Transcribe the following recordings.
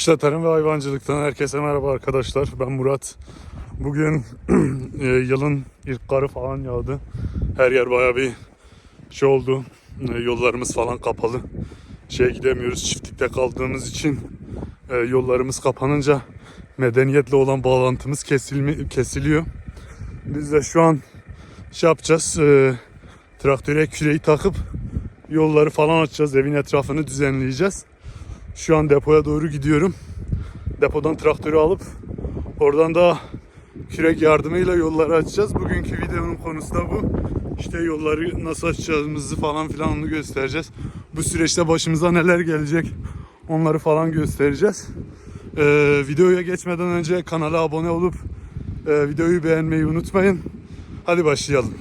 Kışla Tarım ve Hayvancılık'tan herkese merhaba arkadaşlar. Ben Murat. Bugün e, yılın ilk karı falan yağdı. Her yer baya bir şey oldu. E, Yollarımız falan kapalı. Şeye gidemiyoruz. Çiftlikte kaldığımız için e, yollarımız kapanınca medeniyetle olan bağlantımız kesilmi, kesiliyor. Biz de şu an şey yapacağız. E, traktöre küreği takıp yolları falan açacağız. Evin etrafını düzenleyeceğiz. Şu an depoya doğru gidiyorum. Depodan traktörü alıp oradan da kürek yardımıyla yolları açacağız. Bugünkü videonun konusu da bu. İşte yolları nasıl açacağımızı falan filan onu göstereceğiz. Bu süreçte başımıza neler gelecek onları falan göstereceğiz. Ee, videoya geçmeden önce kanala abone olup e, videoyu beğenmeyi unutmayın. Hadi başlayalım.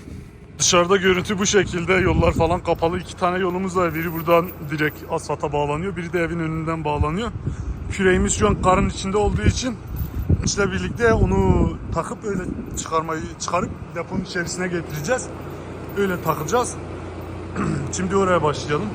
Dışarıda görüntü bu şekilde. Yollar falan kapalı. İki tane yolumuz var. Biri buradan direkt asfalta bağlanıyor. Biri de evin önünden bağlanıyor. Küreğimiz şu an karın içinde olduğu için işte birlikte onu takıp öyle çıkarmayı çıkarıp deponun içerisine getireceğiz. Öyle takacağız. Şimdi oraya başlayalım.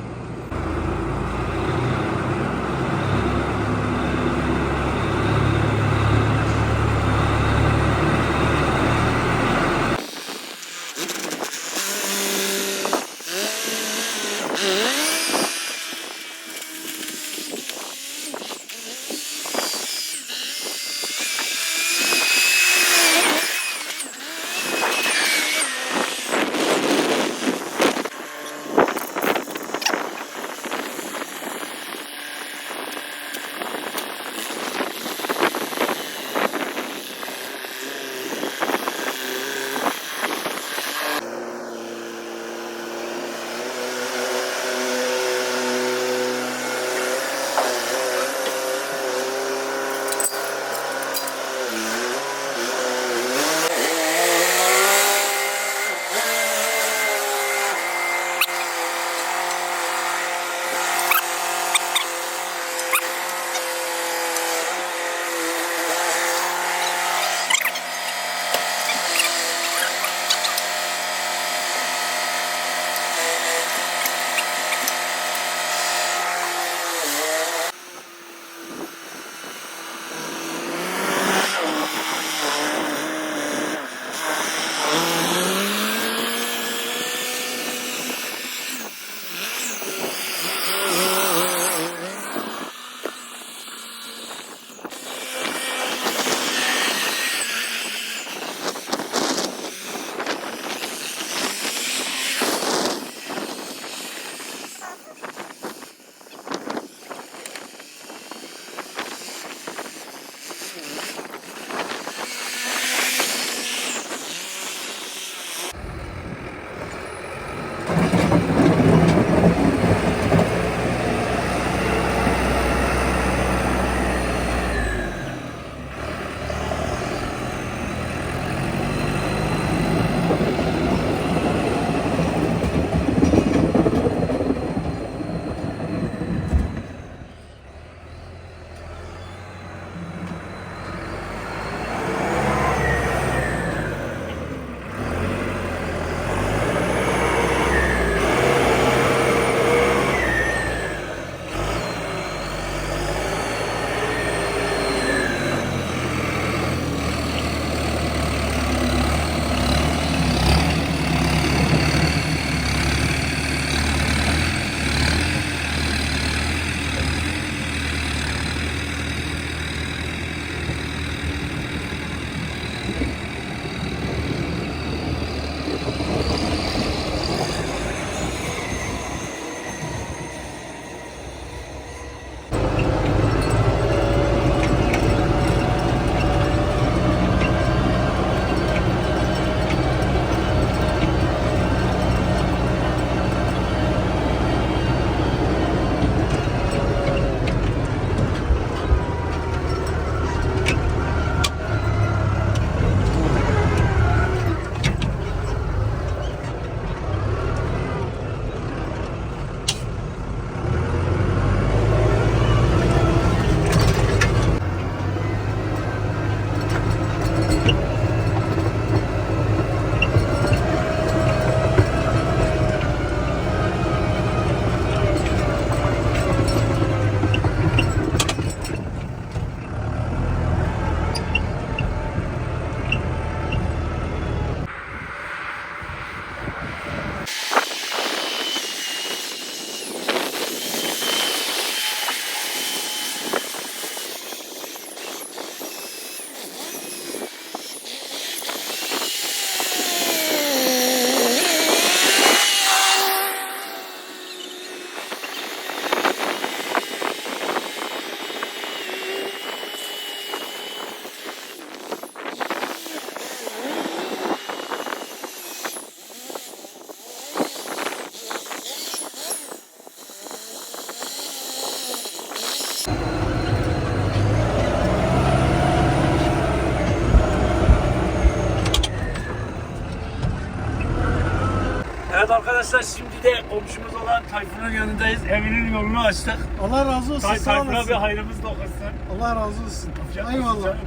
Arkadaşlar şimdi de komşumuz olan Tayfun'un yanındayız. Evinin yolunu açtık. Allah razı olsun. Tay sağ Tayfun'a olasın. bir hayrımız dokunsun. Allah razı olsun. Yapacak mısın Eyvallah. canım?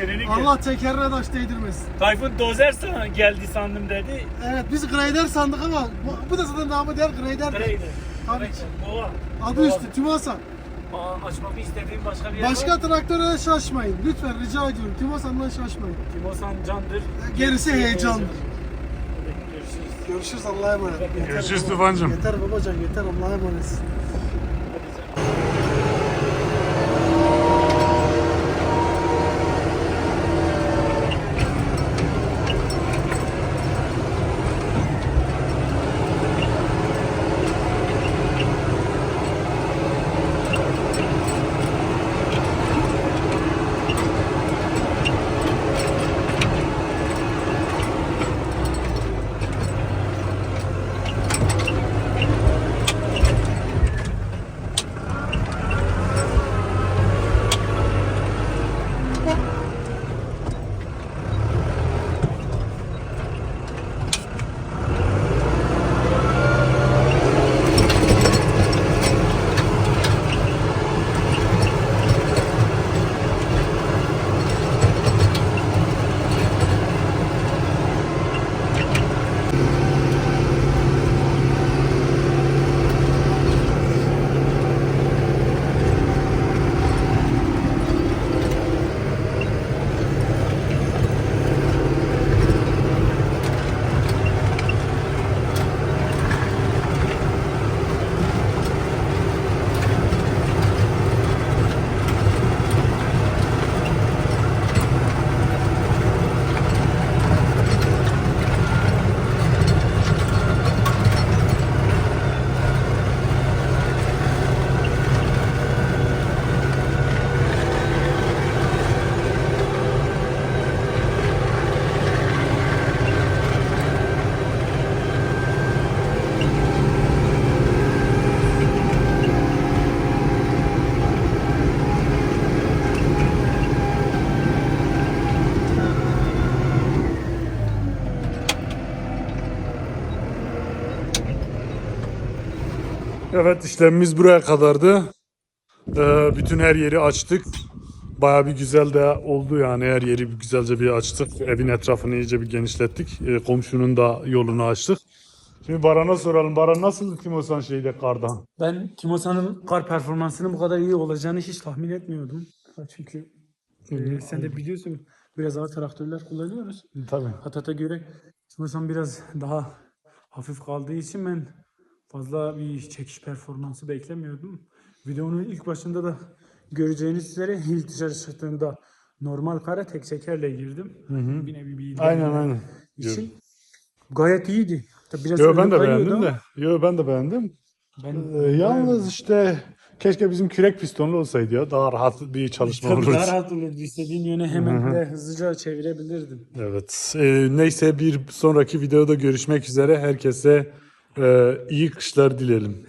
Elini gel. Allah tekerine taş değdirmesin. Tayfun dozer sana geldi sandım dedi. Evet biz grader sandık ama bu, bu da zaten namı diğer grader. Nereydi? Tabii ki. Baba. Adı üstü Tümosan. Aa, açmamı istediğim başka bir yer var Başka traktöre şaşmayın. Lütfen rica ediyorum. Tümosan'dan şaşmayın. Timosan candır. Gerisi heyecandır. Görüşürüz. Allah'a emanet. Yeter Görüşürüz baba. Tufancığım. Yeter babacan yeter Allah'a emanet. Evet işlemimiz buraya kadardı. Ee, bütün her yeri açtık. Baya bir güzel de oldu yani her yeri bir güzelce bir açtık. Evin etrafını iyice bir genişlettik. Ee, komşunun da yolunu açtık. Şimdi Baran'a soralım. Baran nasıl Timosan şeyde kardan? Ben Timosa'nın kar performansının bu kadar iyi olacağını hiç tahmin etmiyordum. Çünkü e, sen de biliyorsun biraz ağır traktörler kullanıyoruz. Tabii. Hatat'a göre Timosan biraz daha hafif kaldığı için ben fazla bir çekiş performansı beklemiyordum. Videonun ilk başında da göreceğiniz üzere ilk dışarı çıktığımda normal kara tek çekerle girdim. Bir nevi bir Aynen aynen. için gayet iyiydi. Tabii biraz Yo ben de beğendim ama de. Yo ben de beğendim. Ben Ee, yalnız işte keşke bizim kürek pistonlu olsaydı ya. Daha rahat bir çalışma olurdu. daha rahat olurdu. İstediğin yöne hemen de hızlıca çevirebilirdin. Evet. Ee, neyse bir sonraki videoda görüşmek üzere. Herkese e, iyi kışlar dileyelim.